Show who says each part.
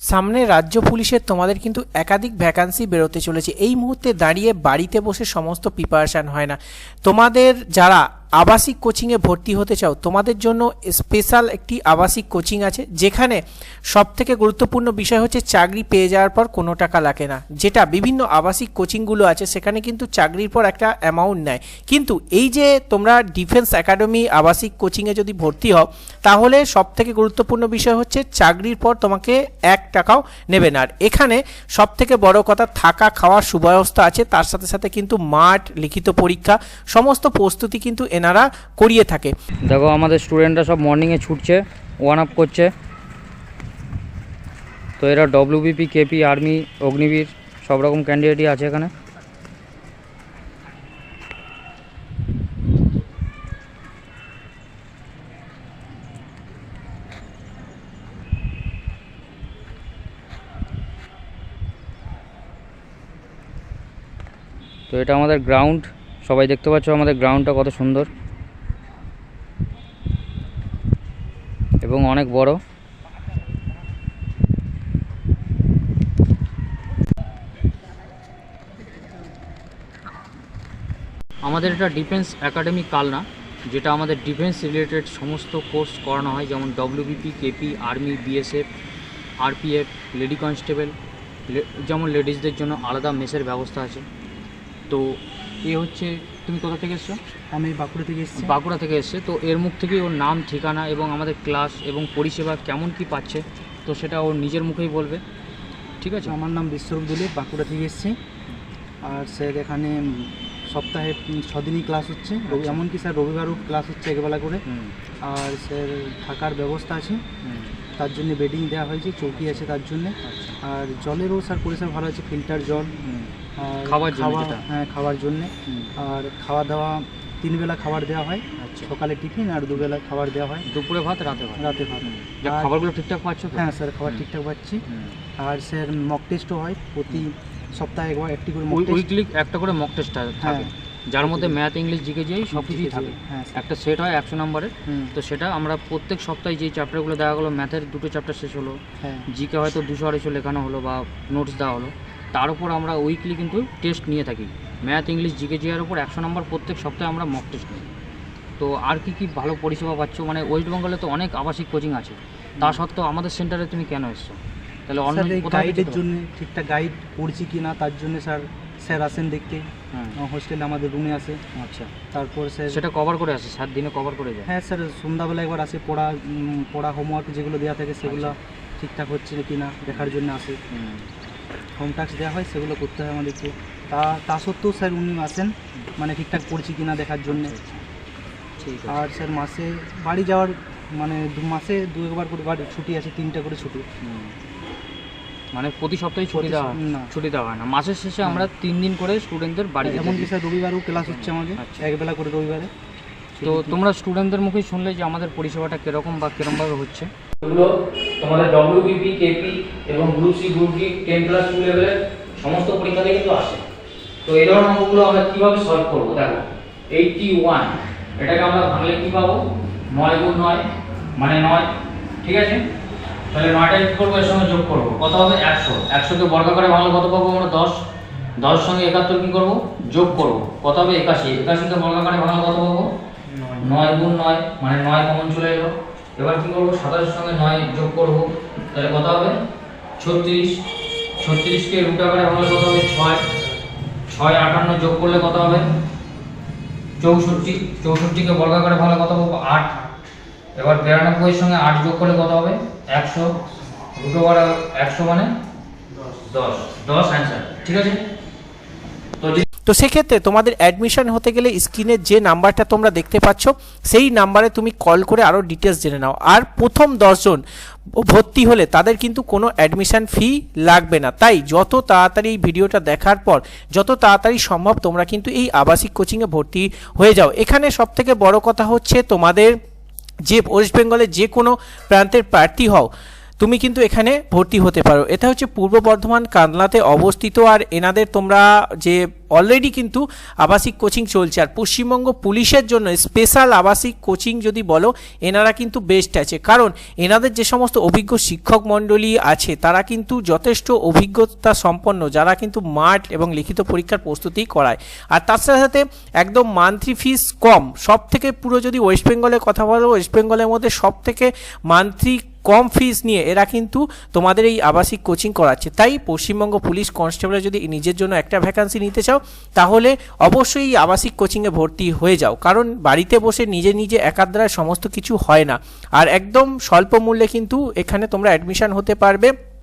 Speaker 1: সামনে রাজ্য পুলিশের তোমাদের কিন্তু একাধিক ভ্যাকান্সি বেরোতে চলেছে। এই মুহূর্তে দাঁড়িয়ে বাড়িতে বসে সমস্ত প্রিপারেশান হয় না। তোমাদের যারা আবাসিক কোচিংয়ে ভর্তি হতে চাও, তোমাদের জন্য স্পেশাল একটি আবাসিক কোচিং আছে, যেখানে সব থেকে গুরুত্বপূর্ণ বিষয় হচ্ছে চাকরি পেয়ে যাওয়ার পর কোনো টাকা লাগে না। যেটা বিভিন্ন আবাসিক কোচিংগুলো আছে, সেখানে কিন্তু চাকরির পর একটা অ্যামাউন্ট নেয়। কিন্তু এই যে তোমরা ডিফেন্স একাডেমি আবাসিক কোচিংয়ে যদি ভর্তি হও, তাহলে সব থেকে গুরুত্বপূর্ণ বিষয় হচ্ছে চাকরির পর তোমাকে এক টাকাও নেবে না। আর এখানে সব থেকে বড় কথা, থাকা খাওয়ার সুব্যবস্থা আছে, তার সাথে সাথে কিন্তু মাঠ, লিখিত পরীক্ষা, সমস্ত প্রস্তুতি কিন্তু এনারা করিয়ে থাকে।
Speaker 2: দেখো, আমাদের স্টুডেন্টরা সব মর্নিংয়ে ছুটছে ওয়ান আপ করছে। তো এরা ডব্লিউবিপি কেপি আর্মি অগ্নিবীর সব রকম ক্যান্ডিডেটই আছে এখানে। তো এটা আমাদের গ্রাউন্ড সবাই দেখতে পাচ্ছ আমাদের গ্রাউন্ডটা কত সুন্দর। এবং অনেক বড়। আমাদের এটা ডিফেন্স একাডেমি কালনা যেটা আমাদের ডিফেন্স রিলেটেড সমস্ত কোর্স করানো হয়, যেমন WBP KP army BSF RPF lady constable যেমন লেডিসদের জন্য আলাদা মেসের ব্যবস্থা আছে। তো এ হচ্ছে তুমি কোথা থেকে এসছো?
Speaker 3: আমি বাঁকুড়া থেকে এসেছি।
Speaker 2: বাঁকুড়া থেকে এসছে। তো এর মুখ থেকে ওর নাম ঠিকানা এবং আমাদের ক্লাস এবং পরিষেবা কেমন কি পাচ্ছে তো সেটা ওর নিজের মুখেই বলবে। ঠিক আছে?
Speaker 3: আমার নাম বিশ্বরূপ দুলে বাঁকুড়া থেকে এসেছি। আর স্যার এখানে সপ্তাহে ছদিনই ক্লাস হচ্ছে।
Speaker 2: আচ্ছা।
Speaker 3: এমনকি স্যার রবিবারও ক্লাস হচ্ছে একবেলা করে। আর স্যার থাকার ব্যবস্থা আছে। তার জন্য বেডিং দেওয়া হয়েছে চৌকি আছে তার জন্য।
Speaker 2: আচ্ছা।
Speaker 3: আর জলেরও স্যার পরিষেবা ভালো আছে ফিল্টার জল।
Speaker 2: খাওয়ার জন্য
Speaker 3: খাওয়া- হ্যাঁ খাওয়ার জন্য। আর খাওয়া দাওয়া তিন বেলা খাবার দেওয়া হয়।
Speaker 2: আচ্ছা।
Speaker 3: সকালে টিফিন আর দুবেলা খাবার দেওয়া হয়।
Speaker 2: দুপুরে ভাত রাতে ভাত?
Speaker 3: রাতে ভাত।
Speaker 2: খাবারগুলো ঠিকঠাক পাচ্ছ
Speaker 3: হ্যাঁ স্যার খাবার ঠিকঠাক পাচ্ছি। আর স্যার মক টেস্টও হয়। প্রতি সপ্তাহে একবার একটি করে মক টেস্ট
Speaker 2: উইকলি একটা করে মক টেস্ট থাকে
Speaker 3: হ্যাঁ।
Speaker 2: যার মধ্যে ম্যাথ ইংলিশ জিকে যেই সব কিছুই থাকে।
Speaker 3: হ্যাঁ
Speaker 2: একটা সেট হয় একশো নম্বরের তো সেটা আমরা প্রত্যেক সপ্তাহে যেই চ্যাপ্টারগুলো দেওয়া গেলো ম্যাথের দুটো চ্যাপ্টার শেষ হলো।
Speaker 3: হ্যাঁ।
Speaker 2: জিকে হয়তো দুশো আড়াইশো লেখানো হলো বা নোটস দেওয়া হলো। তার উপর আমরা উইকলি কিন্তু টেস্ট নিয়ে থাকি। ম্যাথ ইংলিশ জিকে জিয়ার উপর একশো নম্বর প্রত্যেক সপ্তাহে আমরা মক টেস্ট নিই। তো আর কি কি ভালো পরিষেবা পাচ্ছ? মানে ওয়েস্ট বেঙ্গলে তো অনেক আবাসিক কোচিং আছে। তা সত্ত্বেও আমাদের সেন্টারে তুমি কেন এসছো? তাহলে অন্য
Speaker 3: গাইডের জন্য ঠিকঠাক গাইড করছি কি না তার জন্য স্যার স্যার আসেন দেখতে।
Speaker 2: হ্যাঁ
Speaker 3: হোস্টেলে আমাদের রুমে আসে।
Speaker 2: আচ্ছা।
Speaker 3: তারপর স্যার
Speaker 2: সেটা কভার করে আসে? সাত দিনে কভার করে যায়?
Speaker 3: হ্যাঁ স্যার সন্ধ্যাবেলা একবার আসে পড়া পড়া হোমওয়ার্ক যেগুলো দেওয়া থাকে সেগুলো ঠিকঠাক হচ্ছে কি না দেখার জন্য আসে।
Speaker 2: হুম,
Speaker 3: টাস্ক দেওয়া হয় সেগুলো করতে হয় আমাদেরকে। তা তা সত্ত্বেও স্যার উনি আসেন মানে ঠিকঠাক পড়ছি কি না দেখার জন্য। আর স্যার মাসে বাড়ি যাওয়ার মানে দু মাসে দু একবার করে বাড়ি ছুটি আছে তিনটা করে ছুটি।
Speaker 2: মানে প্রতি সপ্তাহে ছুটি দেওয়া হয়?
Speaker 3: না।
Speaker 2: ছুটি দেওয়া হয় না। মাসের শেষে আমরা তিন দিন করে স্টুডেন্টদের বাড়ি
Speaker 3: এমনকি স্যার রবিবারও ক্লাস হচ্ছে আমাদের
Speaker 2: আচ্ছা।
Speaker 3: একবেলা করে রবিবারে।
Speaker 2: তো তোমরা স্টুডেন্টদের মুখেই শুনলে যে আমাদের পরিষেবাটা কীরকম বা কিরমভাবে হচ্ছে? এগুলো তোমাদের ডব্লিউবিপি কেপি এবং group C group D ten plus two লেভেলের সমস্ত পরীক্ষাতে কিন্তু আসে। তো এই ধরনের অঙ্কগুলো আমরা কীভাবে সলভ করব? দেখো এইটটি ওয়ান এটাকে আমরা ভাঙলে কী পাবো? নয় গুণ নয় মানে নয় ঠিক আছে? তাহলে নয়টা কী করব? এর সঙ্গে যোগ করব। কত হবে? একশো। একশোকে বর্গাকারে ভাঙলে কত পাবো আমরা? দশ। দশ সঙ্গে একাত্তর কী করব? যোগ করব। কত হবে? একাশি। একাশিকে বর্গাকারে ভাঙলে কত পাবো? নয় গুণ নয় মানে নয় কমন চলে এলো। এবার কি করব? সাতাশের সঙ্গে নয় যোগ করব। তাহলে কত হবে? ছত্রিশ। ছত্রিশকে রুট আকারে ভাঙলে কত হবে? ছয়। ছয় আটান্ন যোগ করলে কত হবে? চৌষট্টি। চৌষট্টিকে বর্গাকারে ভাঙলে কত পাবো আট। এবার বিরানব্বইয়ের সঙ্গে আট যোগ করলে কত হবে? একশো। রুট ওভার একশো মানে দশ। দশ। অ্যান্সার ঠিক আছে? তো
Speaker 1: সেক্ষেত্রে তোমাদের অ্যাডমিশন হতে গেলে স্ক্রিনে যে নাম্বারটা তোমরা দেখতে পাচ্ছ, সেই নাম্বারে তুমি কল করে আরও ডিটেলস জেনে নাও। আর প্রথম দশজন ভর্তি হলে তাদের কিন্তু কোনো অ্যাডমিশান ফি লাগবে না। তাই যত তাড়াতাড়ি এই ভিডিওটা দেখার পর, যত তাড়াতাড়ি সম্ভব তোমরা কিন্তু এই আবাসিক কোচিংয়ে ভর্তি হয়ে যাও। এখানে সবথেকে বড় কথা হচ্ছে তোমাদের যে ওয়েস্ট বেঙ্গলের যে কোনো প্রান্তের প্রার্থী হও তুমি কিন্তু এখানে ভর্তি হতে পারো। এটা হচ্ছে পূর্ব বর্ধমান কান্দলাতে অবস্থিত আর এনাদের তোমরা যে অলরেডি কিন্তু আবাসিক কোচিং চলছে আর পশ্চিমবঙ্গ পুলিশের জন্য স্পেশাল আবাসিক কোচিং যদি বলো, এনারা কিন্তু বেস্ট আছে। কারণ এনাদের যে সমস্ত অভিজ্ঞ শিক্ষক মণ্ডলী আছে, তারা কিন্তু যথেষ্ট অভিজ্ঞতা সম্পন্ন, যারা কিন্তু মাঠ এবং লিখিত পরীক্ষার প্রস্তুতি করায়। আর তার সাথে সাথে একদম মান্থলি ফিস কম। সব থেকে পুরো যদি ওয়েস্ট বেঙ্গলের কথা বলো ওয়েস্ট বেঙ্গলের মধ্যে সব থেকে মান্থলি কম ফিস নিয়ে এরা কিন্তু তোমাদের এই আবাসিক কোচিং করাচ্ছে। তাই পশ্চিমবঙ্গ পুলিশ কনস্টেবলে যদি নিজের জন্য একটা ভ্যাকান্সি নিতে চাও, তাহলে অবশ্যই এই আবাসিক কোচিংয়ে ভর্তি হয়ে যাও। কারণ বাড়িতে বসে নিজে নিজে একাদ্রায় সমস্ত কিছু হয় না। আর একদম স্বল্প মূল্যে কিন্তু এখানে তোমরা অ্যাডমিশান হতে পারবে।